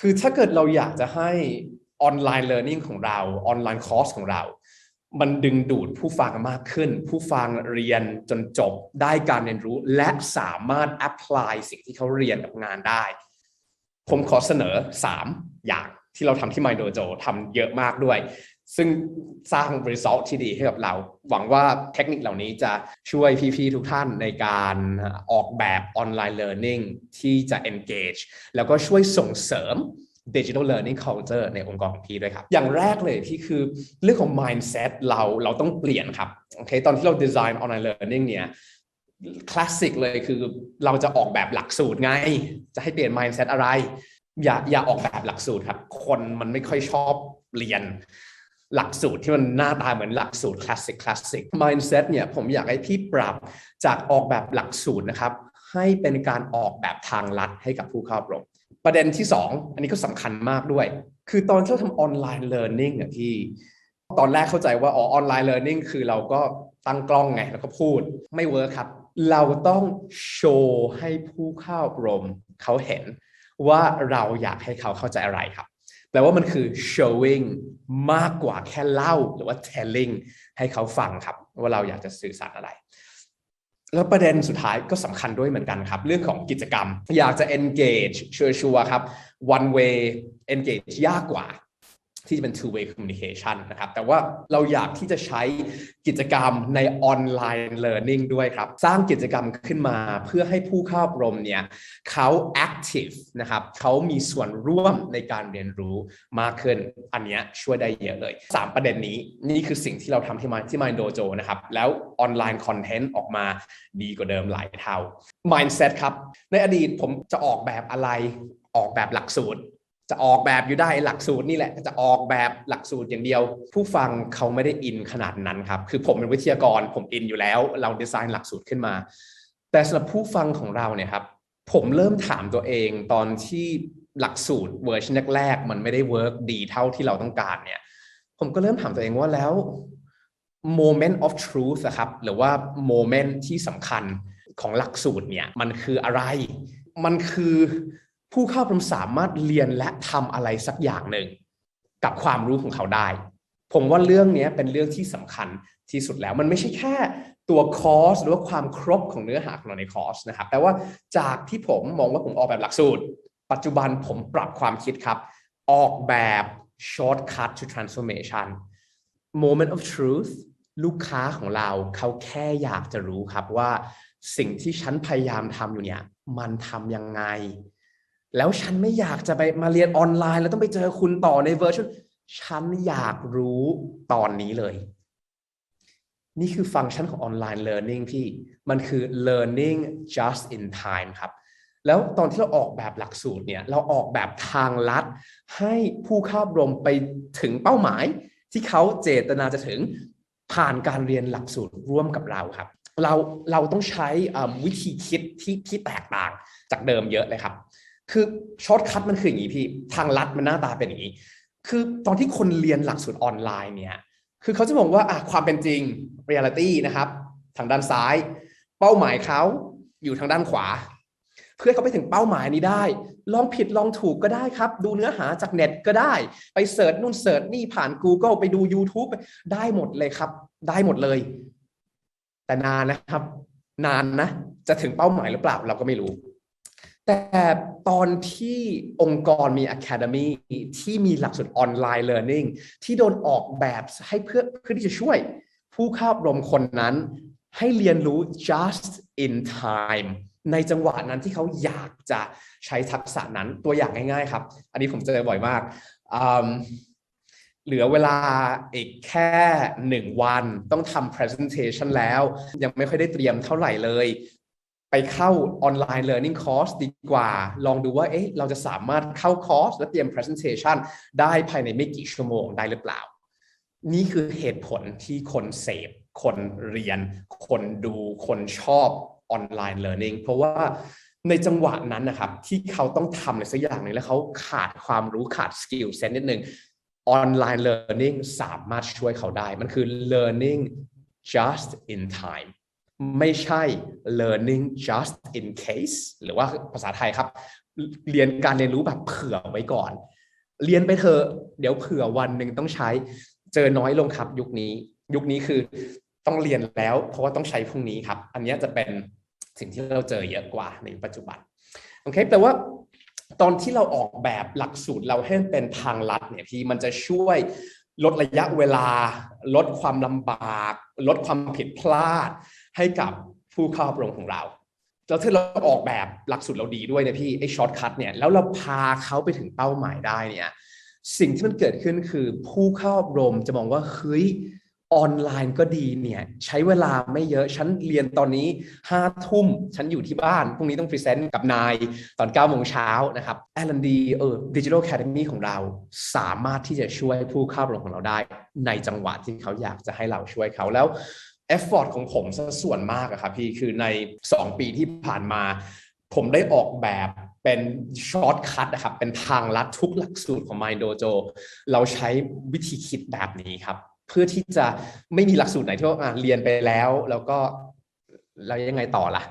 คือถ้าเกิดเราอยากจะให้ออนไลน์เรียนรู้ของเราออนไลน์คอร์สของเรา มันดึงดูดผู้ฟังมากขึ้น ผู้ฟังเรียนจนจบได้การเรียนรู้ และสามารถแอพพลายสิ่งที่เขาเรียนกับงานได้ ผมขอเสนอ 3 อย่างที่เราทำที่ My Dojo ทำเยอะมากด้วย ซึ่งสร้าง result ที่ดีให้กับเรา หวังว่าเทคนิคเหล่านี้จะช่วยพี่ๆทุกท่านในการออกแบบออนไลน์ learning ที่จะ engage แล้วก็ช่วยส่งเสริม digital learning culture ในองค์กรของพี่ด้วยครับ อย่างแรกเลยพี่คือเรื่องของ mindset เราเราต้องเปลี่ยนครับโอเคตอนที่เรา design online learning เนี่ยคลาสสิกเลยคือเราจะออกแบบหลักสูตรไง จะให้เปลี่ยน mindset อะไร อย่าอย่าออกแบบหลักสูตรครับ คนมันไม่ค่อยชอบเรียน หลักสูตรที่มันหน้าตาเหมือนหลักสูตรคลาสสิกคลาสสิก mindset เนี่ยผมอยากให้พี่ปรับจากออกแบบหลักสูตรนะครับ ให้เป็นการออกแบบทางลัดให้กับผู้เข้าอบรมประเด็นที่ 2 อันนี้ก็สำคัญมากด้วย คือตอนที่เราทำออนไลน์เรียนรู้เนี่ยพี่ตอนแรกเข้าใจว่าอ๋อออนไลน์เรียนรู้คือเราก็ตั้งกล้องไง แล้วก็พูดไม่เวิร์คครับ เราต้องโชว์ให้ผู้เข้าอบรมเขาเห็นว่าเราอยากให้เขาเข้าใจอะไรครับ แปลว่ามันคือ showing มากกว่าแค่เล่าหรือว่า telling ให้เขาฟังครับ ว่าเราอยากจะสื่อสารอะไร แล้วประเด็นสุดท้ายก็สำคัญด้วยเหมือนกันครับ เรื่องของกิจกรรม อยากจะ engage ชัวร์ๆครับ one way engage ยากกว่า ที่จะเป็น two way communication นะครับ แต่ว่าเราอยากที่จะใช้กิจกรรมในออนไลน์ learning ด้วยครับ สร้างกิจกรรมขึ้นมาเพื่อให้ผู้เข้าอบรมเนี่ยเขา active นะครับเขามีส่วนร่วมในการเรียนรู้มากขึ้น อันนี้ช่วยได้เยอะเลย 3 ประเด็นนี้นี่คือสิ่งที่เราทำที่มาที่ Mind Dojo นะครับ แล้วออนไลน์คอนเทนต์ออกมาดีกว่าเดิมหลายเท่า mindset ครับ ในอดีตผมจะออกแบบอะไรออกแบบหลักสูตร จะออกแบบอยู่ได้หลักสูตรนี่แหละ จะออกแบบหลักสูตรอย่างเดียว ผู้ฟังเขาไม่ได้อินขนาดนั้นครับ คือผมเป็นวิทยากรผมอินอยู่แล้ว เราดีไซน์หลักสูตรขึ้นมา แต่สำหรับผู้ฟังของเราเนี่ยครับผมเริ่มถามตัวเองตอนที่หลักสูตรเวอร์ชันแรกๆมันไม่ได้เวิร์กดีเท่าที่เราต้องการเนี่ย ผมก็เริ่มถามตัวเองว่าแล้ว moment of truth อะครับ หรือว่า moment ที่สำคัญของหลักสูตรเนี่ย มันคืออะไร มันคือ ผู้เข้าอบรมสามารถเรียนและทำอะไรสักอย่างหนึ่ง กับความรู้ของเขาได้ ผมว่าเรื่องนี้เป็นเรื่องที่สำคัญที่สุดแล้วมันไม่ใช่แค่ตัวคอร์สหรือว่าความครบของเนื้อหาของเราในคอร์สนะครับแต่ว่าจากที่ผมมองว่าผมออกแบบหลักสูตร ปัจจุบันผมปรับความคิดครับ ออกแบบ shortcut to transformation moment of truth ลูกค้าของเราเขาแค่อยากจะรู้ครับว่าสิ่งที่ฉันพยายามทำอยู่เนี่ย มันทำยังไง แล้วฉันไม่อยากจะไปมาเรียนออนไลน์ แล้วต้องไปเจอคุณต่อในเวอร์ชันฉันอยากรู้ตอนนี้เลย นี่คือฟังก์ชันของออนไลน์ learning พี่ มันคือ learning just in time ครับ แล้วตอนที่เราออกแบบหลักสูตรเนี่ย เราออกแบบทางลัด ให้ผู้เข้าอบรมไปถึงเป้าหมาย ที่เขาเจตนาจะถึงผ่านการเรียนหลักสูตรร่วมกับเราครับ เราเราต้องใช้วิธีคิดที่ที่แตกต่างจากเดิมเยอะเลยครับ คือช็อตคัทมันคืออย่างนี้พี่ ทางลัดมันหน้าตาเป็นอย่างนี้ คือตอนที่คนเรียนหลักสูตรออนไลน์เนี่ย คือเขาจะมองว่าความเป็นจริง reality นะครับ ทางด้านซ้าย เป้าหมายเขาอยู่ทางด้านขวา เพื่อเขาไปถึงเป้าหมายนี้ได้ ลองผิดลองถูกก็ได้ครับ ดูเนื้อหาจากเน็ตก็ได้ ไปเสิร์ชนู่นเสิร์ชนี่ผ่าน Google ไปดู YouTube ได้หมดเลยครับ ได้หมดเลย แต่นานนะครับ นานนะ จะถึงเป้าหมายหรือเปล่าเราก็ไม่รู้ แต่ตอนที่องค์กรมี Academy ที่มีหลักสูตรออนไลน์ Learning ที่โดนออกแบบให้เพื่อเพื่อที่จะช่วย ผู้เข้าอบรมคนนั้น ให้เรียนรู้ just in time ในจังหวะนั้นที่เขาอยากจะใช้ทักษะนั้นตัวอย่างง่ายๆครับ อันนี้ผมเจอบ่อยมากเหลือเวลาอีกแค่หนึ่งวันต้องทำ presentation แล้ว ยังไม่ค่อยได้เตรียมเท่าไหร่เลย ไปเข้าออนไลน์ learning course ดีกว่า ลองดูว่าเอ๊ะเราจะสามารถเข้าคอร์สและเตรียม presentation ได้ภายในไม่กี่ชั่วโมงได้หรือเปล่า นี่คือเหตุผลที่คนเสพ คนเรียน คนดูคนชอบออนไลน์ learning เพราะว่าในจังหวะนั้นนะครับที่เขาต้องทำอะไรสักอย่างหนึ่งแล้วเขาขาดความรู้ขาดสกิลเซนนิดนึงออนไลน์ learning สามารถช่วยเขาได้ มันคือ learning just in time ไม่ใช่ learning just in case หรือว่าภาษาไทยครับ เรียนการเรียนรู้แบบเผื่อไว้ก่อน เรียนไปเถอะเดี๋ยวเผื่อวันหนึ่งต้องใช้ เจอน้อยลงครับยุคนี้ ยุคนี้คือต้องเรียนแล้ว เพราะว่าต้องใช้พรุ่งนี้ครับ อันนี้จะเป็นสิ่งที่เราเจอเยอะกว่าในปัจจุบันโอเคแต่ว่าตอนที่เราออกแบบหลักสูตรเราให้เป็นทางลัดเนี่ยพี่มันจะช่วยลดระยะเวลา ลดความลำบาก ลดความผิดพลาด ให้กับผู้เข้าอบรมของเราแล้วถ้าเราออกแบบหลักสูตรเราดีด้วยนะพี่ไอ้ช็อตคัทเนี่ยแล้วเราพาเขาไปถึงเป้าหมายได้เนี่ยสิ่งที่มันเกิดขึ้นคือผู้เข้าอบรมจะมองว่าเฮ้ยออนไลน์ก็ดีเนี่ยใช้เวลาไม่เยอะฉันเรียนตอนนี้ห้าทุ่มฉันอยู่ที่บ้านพรุ่งนี้ต้องพรีเซนต์กับนายตอน9ก้าโมงเช้านะครับแอลันดีเออดิจิทัลแคดมีของเราสามารถที่จะช่วยผู้เข้าอบรมของเราได้ ในจังหวะที่เขาอยากจะให้เราช่วยเขาแล้ว เอฟฟอร์ตของผมส่วนมากอะครับพี่คือใน 2 ปีที่ผ่านมา ผมได้ออกแบบเป็นช็อตคัทนะครับ เป็นทางลัดทุกหลักสูตรของ Mind Dojo เราใช้วิธีคิดแบบนี้ครับ เพื่อที่จะไม่มีหลักสูตรไหนที่ว่าเรียนไปแล้ว แล้วก็แล้วยังไงต่อล่ะ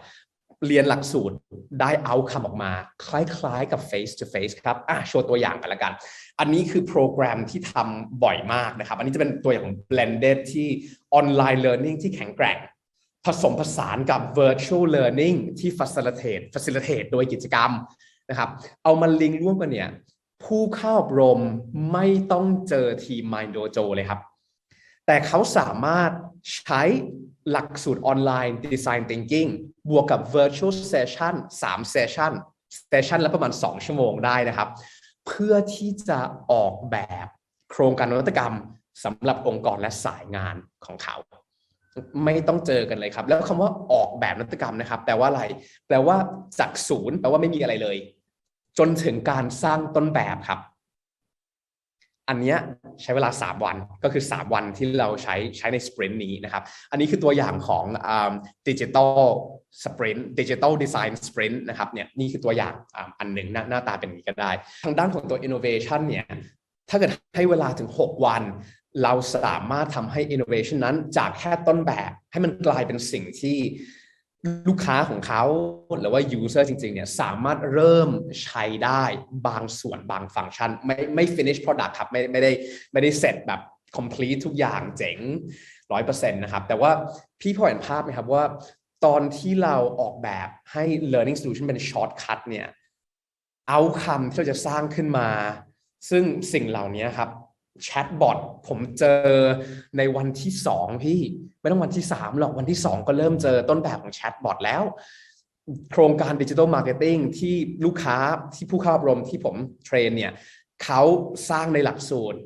เรียนหลักสูตรได้เอาคำออกมา คล้ายๆกับ face to face ครับอะโชว์ตัวอย่างกันละกัน อันนี้คือโปรแกรมที่ทำบ่อยมากนะครับ อันนี้จะเป็นตัวอย่างของ blended ที่ online learning ที่แข็งแกร่ง ผสมผสานกับ virtual learning ที่ facilitate facilitate โดยกิจกรรมนะครับ เอามาลิงก์ร่วมกันเนี่ยผู้เข้าอบรมไม่ต้องเจอทีม Mind Dojo เลยครับ แต่เขาสามารถใช้ หลักสูตรออนไลน์ Design Thinking บวกกับ Virtual Session 3 Session Session ละประมาณ 2 ชั่วโมงได้นะครับ เพื่อที่จะออกแบบโครงการนวัตกรรมสำหรับองค์กรและสายงานของเขา ไม่ต้องเจอกันเลยครับ แล้วคำว่าออกแบบนวัตกรรมนะครับ แปลว่าอะไร แปลว่าจากศูนย์ แปลว่าไม่มีอะไรเลย จนถึงการสร้างต้นแบบครับ อันนี้ใช้เวลา 3 วันก็คือ 3 วันที่เราใช้ใช้ในสปรินต์นี้นะครับ อันนี้คือตัวอย่างของดิจิตอลสปรินต์ดิจิตอลดีไซน์สปรินต์นะครับเนี่ยนี่คือตัวอย่างอันหนึ่งหน้าหน้าตาเป็นอย่างนี้ก็ได้ ทางด้านของตัว innovation เนี่ยถ้าเกิดให้เวลาถึง 6 วัน เราสามารถทำให้ innovation นั้นจากแค่ต้นแบบให้มันกลายเป็นสิ่งที่ ลูกค้าของเขาหรือว่า user จริงๆ เนี่ยสามารถเริ่มใช้ได้บางส่วนบางฟังก์ชัน ไม่ไม่ finish product ครับไม่ไม่ได้ไม่ได้เสร็จแบบ complete ทุกอย่างเจ๋งร้อยเปอร์เซ็นต์นะครับ แต่ว่าพี่พอเห็นภาพไหมครับว่า ตอนที่เราออกแบบให้ learning solution เป็น shortcut เนี่ยเอาคำที่เราจะสร้างขึ้นมา ซึ่งสิ่งเหล่านี้ครับ แชทบอทผมเจอในวันที่สองพี่ไม่ต้องวันที่สามหรอกวันที่สองก็เริ่มเจอต้นแบบของแชทบอทแล้ว โครงการดิจิทัลมาร์เก็ตติ้งที่ลูกค้าที่ผู้เข้าอบรมที่ผมเทรนเนี่ยเขาสร้างในหลักสูตร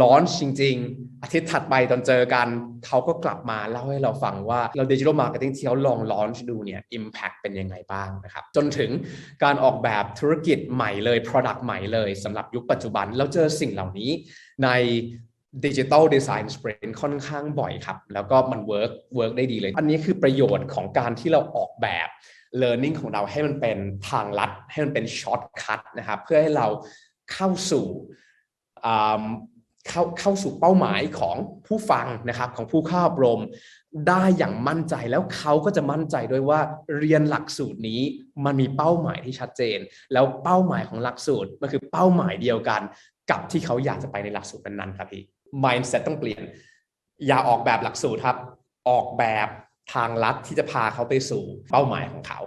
ลอนช์จริง ๆ อาทิตย์ถัดไปตอนเจอกัน เขาก็กลับมาเล่าให้เราฟังว่าเราดิจิทัลมาร์เก็ตติ้งที่เขาลองลอนช์ดูเนี่ยอิมแพคเป็นยังไงบ้างนะครับ จนถึงการออกแบบธุรกิจใหม่เลย Product ใหม่เลยสำหรับยุคปัจจุบัน เราเจอสิ่งเหล่านี้ในดิจิ t a ลดีไซน์สปรินต์ค่อนข้างบ่อยครับ แล้วก็มันเวิร์กเวิร์กได้ดีเลย อันนี้คือประโยชน์ของการที่เราออกแบบ Learning ของเราให้มันเป็นทางลัด ให้มันเป็นช็อตคัทนะครับ เพื่อให้เราเข้าสู่ เข้าเข้าสู่เป้าหมายของผู้ฟังนะครับของผู้เข้าอบรม ได้อย่างมั่นใจแล้วเขาก็จะมั่นใจด้วยว่าเรียนหลักสูตรนี้มันมีเป้าหมายที่ชัดเจน แล้วเป้าหมายของหลักสูตรมันคือเป้าหมายเดียวกัน กับที่เขาอยากจะไปในหลักสูตรนั้นๆครับพี่ mindset ต้องเปลี่ยน อย่าออกแบบหลักสูตรครับ ออกแบบทางลัดที่จะพาเขาไปสู่เป้าหมายของเขา